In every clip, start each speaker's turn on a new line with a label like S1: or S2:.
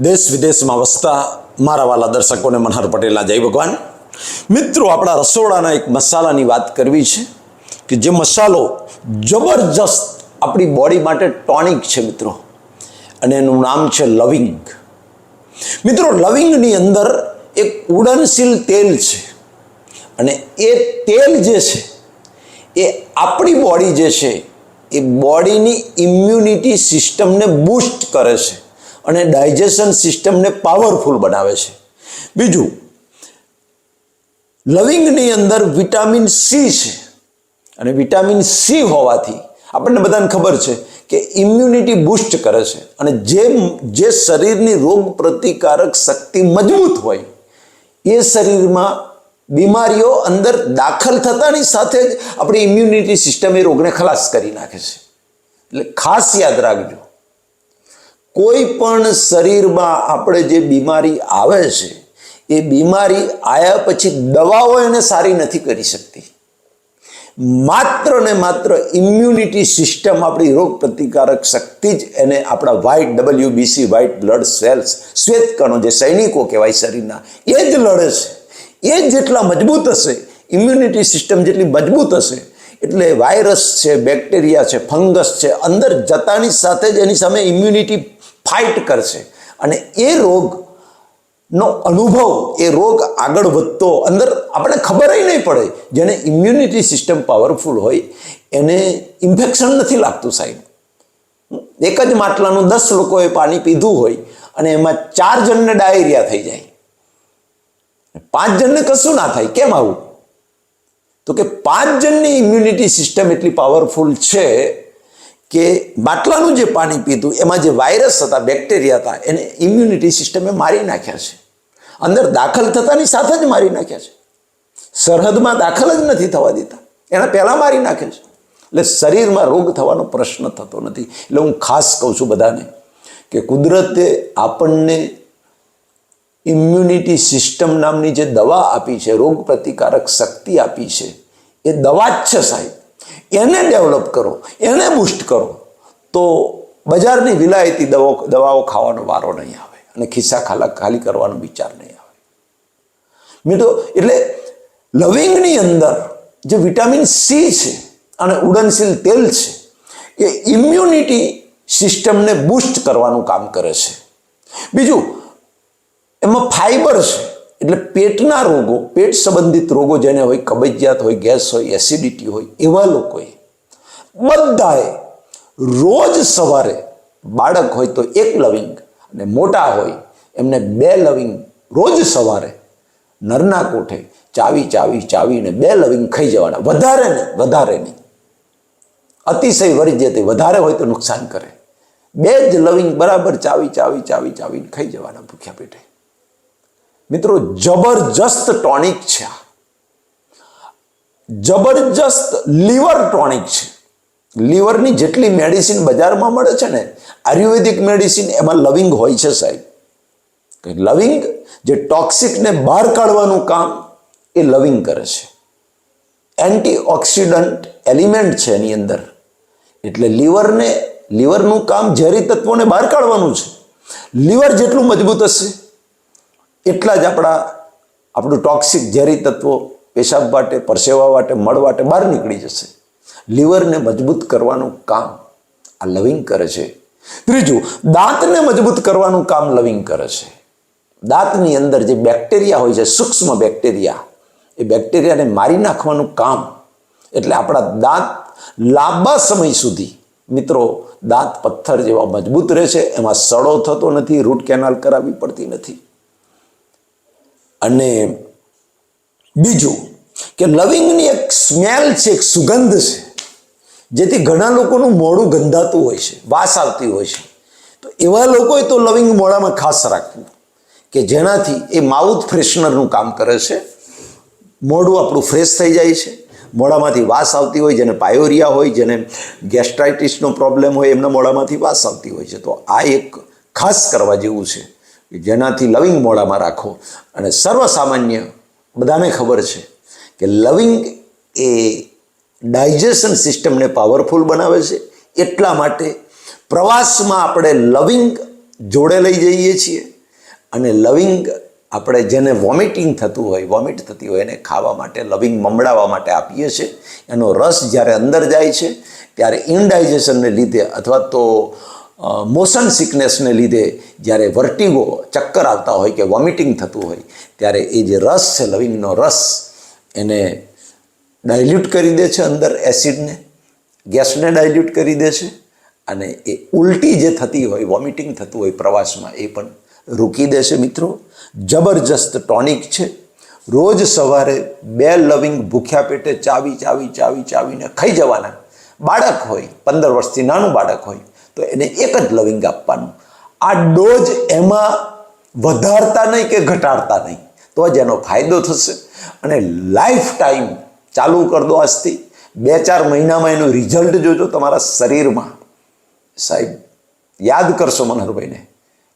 S1: દેશ વિદેશમાં વસતા મારા વાલા દર્શકોને મનહર પટેલના જય ભગવાન. મિત્રો, આપણા રસોડાના એક મસાલાની વાત કરવી છે કે જે મસાલો જબરજસ્ત આપણી બોડી માટે ટોનિક છે મિત્રો. અને એનું નામ છે લવિંગ. મિત્રો, લવિંગની અંદર એક ઉડનશીલ તેલ છે. અને એ તેલ જે છે, એ આપણી બોડી જે છે, એ બોડીની ઇમ્યુનિટી સિસ્ટમને બૂસ્ટ કરે છે. અને ડાયજેશન સિસ્ટમને પાવરફુલ બનાવે છે. બીજું, લવિંગની અંદર વિટામિન સી છે. અને વિટામિન સી હોવાથી આપણને બધાને ખબર છે કે ઇમ્યુનિટી બૂસ્ટ કરે છે. અને જે જે શરીરની રોગ પ્રતિકારક શક્તિ મજબૂત હોય, એ શરીરમાં બીમારીઓ અંદર દાખલ થતાની સાથે જ આપણી ઇમ્યુનિટી સિસ્ટમ એ રોગને ખલાસ કરી નાખે છે. એટલે ખાસ યાદ રાખજો. કોઈ પણ શરીરમાં આપણે જે બીમારી આવે છે, એ બીમારી આવ્યા પછી દવાઓ એને સારી નથી કરી શકતી. માત્ર ને માત્ર ઇમ્યુનિટી સિસ્ટમ આપણી રોગ પ્રતિકારક શક્તિ જ એને આપણા white WBC white blood cells શ્વેતકણો જે સૈનિકો કહેવાય શરીરના, એ જ લડે છે. એ જેટલા મજબૂત હશે ઇમ્યુનિટી સિસ્ટમ જેટલી મજબૂત હશે, એટલે વાયરસ છે બેક્ટેરિયા છે ફંગસ છે, અંદર જતાની સાથે જ એની સામે ઇમ્યુનિટી ફાઇટ કરશે. અને એ રોગનો અનુભવ, એ રોગ આગળ વધતો, અંદર આપણે ખબર નહીં પડે, જેને ઇમ્યુનિટી સિસ્ટમ પાવરફુલ હોય, એને ઇન્ફેક્શન નથી લાગતું સાહેબ. એક જ માટલાનું દસ લોકોએ પાણી પીધું હોય, અને એમાં ચાર જણને ડાયરિયા થઈ જાય. પાંચ જણને કશું ના થાય, કેમ આવું? તો કે પાંચ જણની ઇમ્યુનિટી સિસ્ટમ એટલી પાવરફુલ છે કે બાટલાનું જે પાણી પીધું, એમાં જે વાયરસ હતા, બેક્ટેરિયા હતા, એને ઇમ્યુનિટી સિસ્ટમે મારી નાખ્યા છે. અંદર દાખલ થતાની સાથે જ મારી નાખ્યા છે. સરહદમાં દાખલ જ નથી થવા દેતા એના પહેલાં મારી નાખે છે. એટલે શરીરમાં રોગ થવાનો પ્રશ્ન થતો નથી. એટલે હું ખાસ કહું છું બધાને કે કુદરતે આપણને ઇમ્યુનિટી સિસ્ટમ નામની જે દવા આપી છે રોગ પ્રતિકારક શક્તિ આપી છે, એ દવા જ છે સાહેબ. એને ડેવલપ કરો, એને બુસ્ટ કરો, તો બજારની વિલાયતી દવાઓ દવાઓ ખાવાનો વારો નહીં આવે અને ખિસ્સા ખાલા ખાલી કરવાનો વિચાર નહીં આવે. મિત્રો એટલે લવિંગની અંદર જે વિટામિન સી છે અને ઉડનશીલ તેલ છે, એ ઇમ્યુનિટી સિસ્ટમને બૂસ્ટ કરવાનું કામ કરે છે. બીજું, એમાં ફાઈબર છે. એટલે પેટના રોગો, પેટ સંબંધિત રોગો જેને હોય, કબજિયાત હોય, ગેસ હોય, એસિડિટી હોય, એવા લોકોએ બધાએ રોજ સવારે બાળક હોય તો એક લવિંગ અને મોટા હોય એમને બે લવિંગ રોજ સવારે નરના કોઠે ચાવી ચાવી ચાવીને બે લવિંગ ખાઈ જવાના. વધારે નહીં વધારે નહીં. અતિશય વરી જતી વધારે હોય તો નુકસાન કરે. બે જ લવિંગ બરાબર ચાવી ચાવી ચાવી, ચાવીને ખાઈ જવાના ભૂખ્યા પેટે. મિત્રો, જબરજસ્ત ટોનિક છે જબરજસ્ત લીવર ટોનિક છે. લીવરની જેટલી મેડિસિન બજારમાં મળે છે ને, આયુર્વેદિક મેડિસિન એમાં લવિંગ હોય છે સાહેબ. લવિંગ, જે ટોક્સિકને બહાર કાઢવાનું કામ, એ લવિંગ કરે છે. એન્ટીઓક્સિડન્ટ એલિમેન્ટ છે એની અંદર. એટલે લીવરને, લીવરનું કામ ઝેરી તત્વોને બહાર કાઢવાનું છે. લીવર જેટલું મજબૂત હશે એટલા જ આપણા, આપણું ટોક્સિક ઝેરી તત્વો પેશાબ માટે, પરસેવા માટે, મળ માટે બહાર નીકળી જશે. લીવરને મજબૂત કરવાનું કામ આ લવિંગ કરે છે. ત્રીજું, દાંતને મજબૂત કરવાનું કામ લવિંગ કરે છે. દાંતની અંદર જે બેક્ટેરિયા હોય છે, સૂક્ષ્મ બેક્ટેરિયા, એ બેક્ટેરિયાને મારી નાખવાનું કામ. એટલે આપણા દાંત લાંબા સમય સુધી, મિત્રો, દાંત પથ્થર જેવા મજબૂત રહે છે, એમાં સડો થતો નથી, રૂટ કેનાલ કરાવવી પડતી નથી. અને બીજું કે લવિંગની એક સ્મેલ છે, એક સુગંધ છે, જેથી ઘણા લોકોનું મોડું ગંધાતું હોય છે, વાસ આવતી હોય છે. તો એવા લોકોએ તો લવિંગ મોડામાં ખાસ રાખવું કે જેનાથી એ માઉથ ફ્રેશનરનું કામ કરે છે. મોઢું આપણું ફ્રેશ થઈ જાય છે. મોઢામાંથી વાસ આવતી હોય, જેને પાયોરિયા હોય, જેને ગેસ્ટ્રાઇટિસનો પ્રોબ્લેમ હોય, એમના મોઢામાંથી વાસ આવતી હોય છે. તો આ એક ખાસ કરવા જેવું છે. જેનાથી લવિંગ મોડામાં રાખો. અને સર્વસામાન્ય, બધાને ખબર છે કે લવિંગ એ ડાયજેશન સિસ્ટમને પાવરફુલ બનાવે છે. એટલા માટે પ્રવાસમાં આપણે લવિંગ જોડે લઈ જઈએ છીએ અને લવિંગ આપણે જેને વોમિટિંગ થતું હોય, વોમિટ થતી હોય એને ખાવા માટે, લવિંગ મમડાવવા માટે આપીએ છીએ. એનો રસ જ્યારે અંદર જાય છે, ત્યારે ઇનડાઇજેશનને લીધે અથવા તો મોશન સિકનેસને લીધે જ્યારે વર્ટિગો ચક્કર આવતા હોય કે વોમિટિંગ થતું હોય, ત્યારે એ જે રસ છે, લવિંગનો રસ, એને ડાયલ્યુટ કરી દે છે અંદર એસિડને ગેસને ડાયલ્યુટ કરી દે છે અને એ ઉલટી જે થતી હોય વોમિટિંગ થતું હોય પ્રવાસમાં, એ પણ રોકી દે છે મિત્રો. જબરજસ્ત ટોનિક છે. રોજ સવારે બે લવિંગ ભૂખ્યા પેટે ચાવી ચાવી ચાવી, ચાવીને ખાઈ જવાના. બાળક હોય, પંદર વર્ષથી નાનું બાળક હોય તો એને એક જ લવિંગ આપવાનું. આ ડોઝ એમાં વધારતા નહીં કે ઘટાડતા નહીં. તો જ એનો ફાયદો થશે. અને લાઈફ ટાઈમ ચાલુ કરી દો આજથી. બે ચાર મહિનામાં એનું રિઝલ્ટ જોજો તમારા શરીરમાં. સાહેબ, યાદ કરશો મનહરભાઈને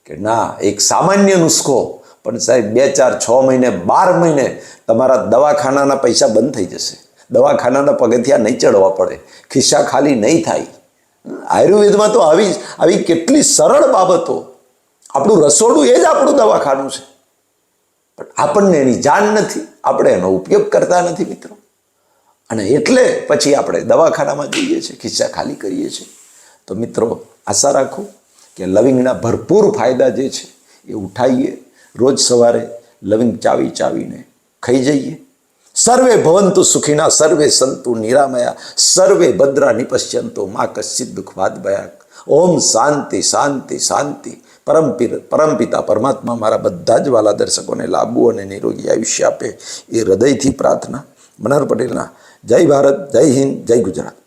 S1: કે ના, એક સામાન્ય નુસ્ખો. પણ સાહેબ, બે ચાર છ મહિને, બાર મહિને તમારા દવાખાનાના પૈસા બંધ થઈ જશે. દવાખાનાના પગથિયા નહીં ચડવા પડે. ખિસ્સા ખાલી નહીં થાય. આયુર્વેદમાં તો આવી આવી કેટલી સરળ બાબતો. આપણું રસોડું એ જ આપણું દવાખાનું છે. પણ આપણને એની જાણ નથી. આપણે એનો ઉપયોગ કરતા નથી મિત્રો. અને એટલે પછી આપણે દવાખાનામાં જઈએ છીએ, ખિસ્સા ખાલી કરીએ છીએ. તો મિત્રો, આશા રાખો કે લવિંગના ભરપૂર ફાયદા જે છે એ ઉઠાવીએ રોજ સવારે લવિંગ ચાવી ચાવીને ખાઈ જઈએ. સર્વે ભવંતુ સુખીના, સર્વે સંતુ નિરામયા, સર્વે ભદ્રા નિપશ્યંતો મા કશ્ચિત દુઃખવાદ ભયાક ઓમ શાંતિ શાંતિ શાંતિ. પરમ પિર- પરમપિતા પરમાત્મા મારા બધા જ વાલા દર્શકોને લાંબુ અને નિરોગી આયુષ્ય આપે એ હૃદયથી પ્રાર્થના. મનહર પટેલના, જય ભારત, જય હિન્દ, જય ગુજરાત.